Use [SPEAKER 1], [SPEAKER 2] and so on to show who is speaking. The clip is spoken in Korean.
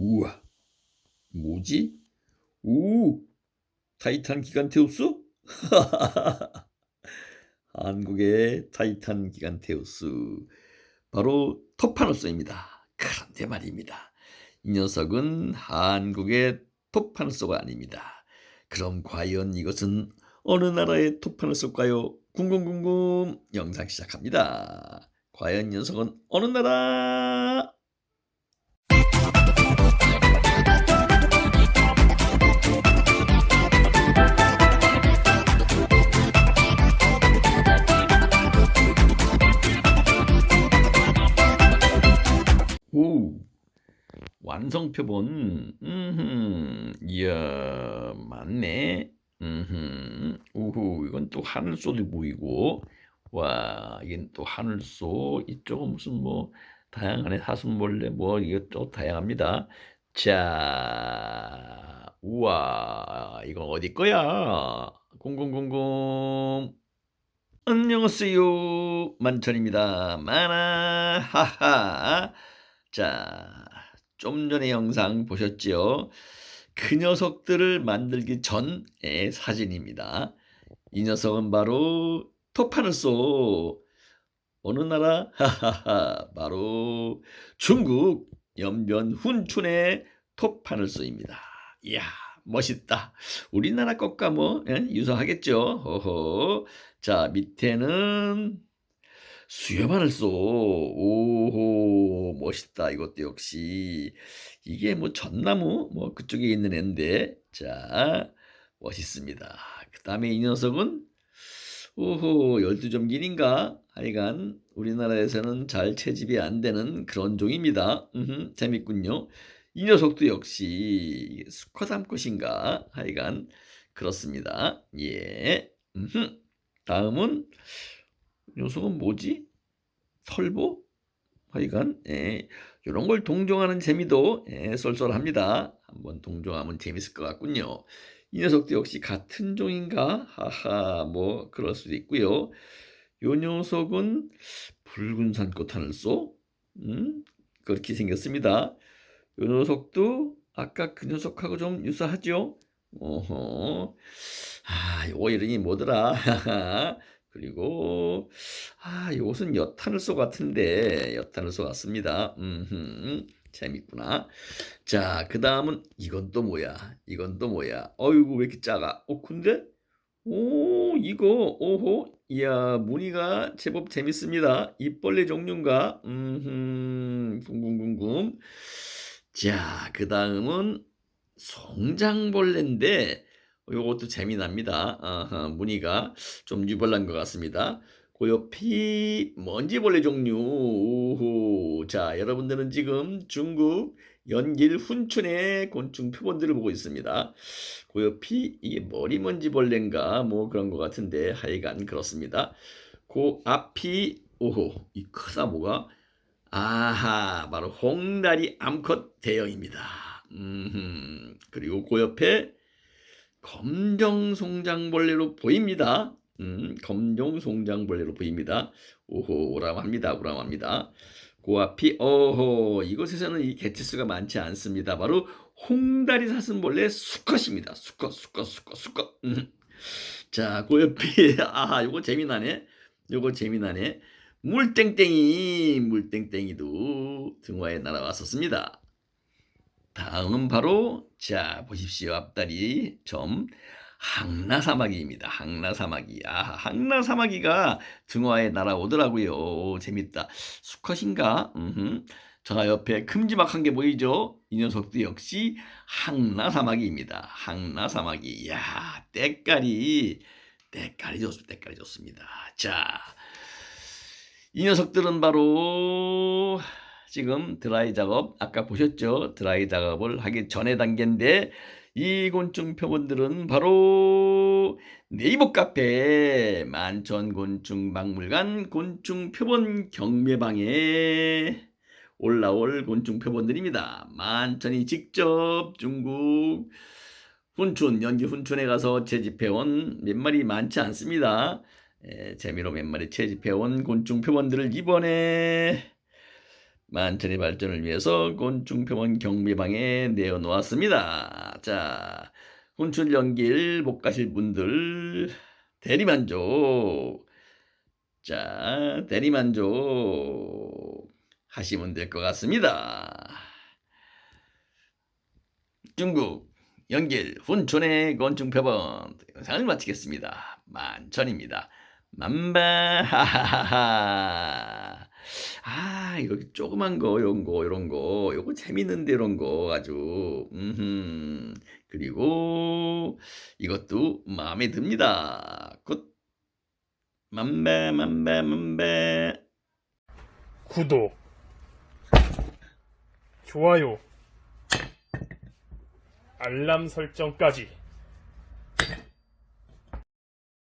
[SPEAKER 1] 우와, 뭐지? 오, 타이탄 기간테우스? 한국의 타이탄 기간테우스. 바로 토파노스입니다. 그런데 말입니다. 이 녀석은 한국의 토파노스가 아닙니다. 그럼 과연 이것은 어느 나라의 토파노스일까요? 궁금궁금 영상 시작합니다. 과연 이 녀석은 어느 나라? 완성표본, 음, 이야, 맞네. 음, 우후, 이건 또 하늘소도 보이고, 와, 이건 또 하늘소, 이쪽은 무슨 뭐, 다양하네, 사슴벌레, 뭐, 이것도 다양합니다. 자, 우와, 이건 어디 거야? 공공공공. 안녕하세요. 만천입니다. 만화, 하하. 자, 좀 전에 영상 보셨지요? 그 녀석들을 만들기 전의 사진입니다. 이 녀석은 바로 토파늘소. 어느 나라? 하하하. 바로 중국 연변 훈춘의 토파늘소입니다. 이야, 멋있다. 우리나라 것과 뭐 예? 유사하겠죠. 허허. 자, 밑에는 수염하늘 쏘. 오호, 멋있다. 이것도 역시. 이게 뭐 전나무? 뭐 그쪽에 있는 애인데. 자, 멋있습니다. 그 다음에 이 녀석은, 오호, 12점 길인가? 하여간, 우리나라에서는 잘 채집이 안 되는 그런 종입니다. 음흠, 재밌군요. 이 녀석도 역시 수컷암 것인가? 하여간, 그렇습니다. 예. 음흠. 다음은, 녀석은 뭐지? 설보? 하여간 예, 이런 걸 동정하는 재미도 예, 쏠쏠합니다. 한번 동정하면 재밌을 것 같군요. 이 녀석도 역시 같은 종인가? 하하, 뭐 그럴 수도 있고요. 요 녀석은 붉은 산꽃 하늘소? 음, 그렇게 생겼습니다. 요 녀석도 아까 그 녀석하고 좀 유사하죠? 어허. 아, 요 이름이 뭐더라? 그리고 아, 이것은 여탄을소 같은데 여탄을소 같습니다. 음, 재밌구나. 자, 그 다음은 이건 또 뭐야? 이건 또 뭐야? 어이구 왜 이렇게 작아? 어, 근데 오, 이거 오호, 이야 무늬가 제법 재밌습니다. 입벌레 종류인가? 음, 궁금궁금. 자, 그 다음은 송장벌레인데. 요것도 재미납니다. 아하, 무늬가 좀 유별난 것 같습니다. 그 옆이 먼지벌레 종류. 오호. 자, 여러분들은 지금 중국 연길 훈춘의 곤충 표본들을 보고 있습니다. 그 옆이 이게 머리 먼지벌레인가 뭐 그런 것 같은데 하여간 그렇습니다. 그 앞이 오호 이 크다 뭐가 아하 바로 홍다리 암컷 대형입니다. 음 그리고 그 옆에 검정송장벌레로 보입니다. 음, 검정송장벌레로 보입니다. 오호, 오람합니다. 오람합니다. 그 앞이, 어호, 이곳에서는 이 개체수가 많지 않습니다. 바로 홍다리 사슴벌레 수컷입니다. 수컷, 수컷, 수컷, 수컷. 음. 자, 그 옆에, 아, 요거 재미나네. 요거 재미나네. 물땡땡이, 물땡땡이도 등화에 날아왔었습니다. 다음은 바로 자 보십시오 앞다리 점 항나 사마귀입니다. 항나 사마귀. 아, 항나 사마귀가 등화에 날아오더라고요. 오, 재밌다. 수컷인가? 음흠. 저 옆에 큼지막한 게 보이죠? 이 녀석도 역시 항나 사마귀입니다. 항나 사마귀. 야, 때깔이 때깔이 좋습니다. 때깔이 좋습니다. 자, 이 녀석들은 바로 지금 드라이 작업 아까 보셨죠? 드라이 작업을 하기 전에 단계인데 이 곤충 표본들은 바로 네이버 카페 만천 곤충 박물관 곤충 표본 경매방에 올라올 곤충 표본들입니다. 만천이 직접 중국 훈춘 연기 훈춘에 가서 채집해온 몇 마리 많지 않습니다. 에, 재미로 몇 마리 채집해온 곤충 표본들을 이번에 만천의 발전을 위해서 곤충표본 경매방에 내어놓았습니다. 자, 혼출 연길 못 가실 분들 대리만족. 자, 대리만족 하시면 될 것 같습니다. 중국 연길 훈촌의 건충표본 영상을 마치겠습니다. 만천입니다. 만바 하하하하 아 이거 조그만 거 요런 거 요런 거 요거 재밌는데 이런 거 아주. 음 그리고 이것도 마음에 듭니다. 굿. 만배 만배 만배.
[SPEAKER 2] 구독, 좋아요, 알람 설정까지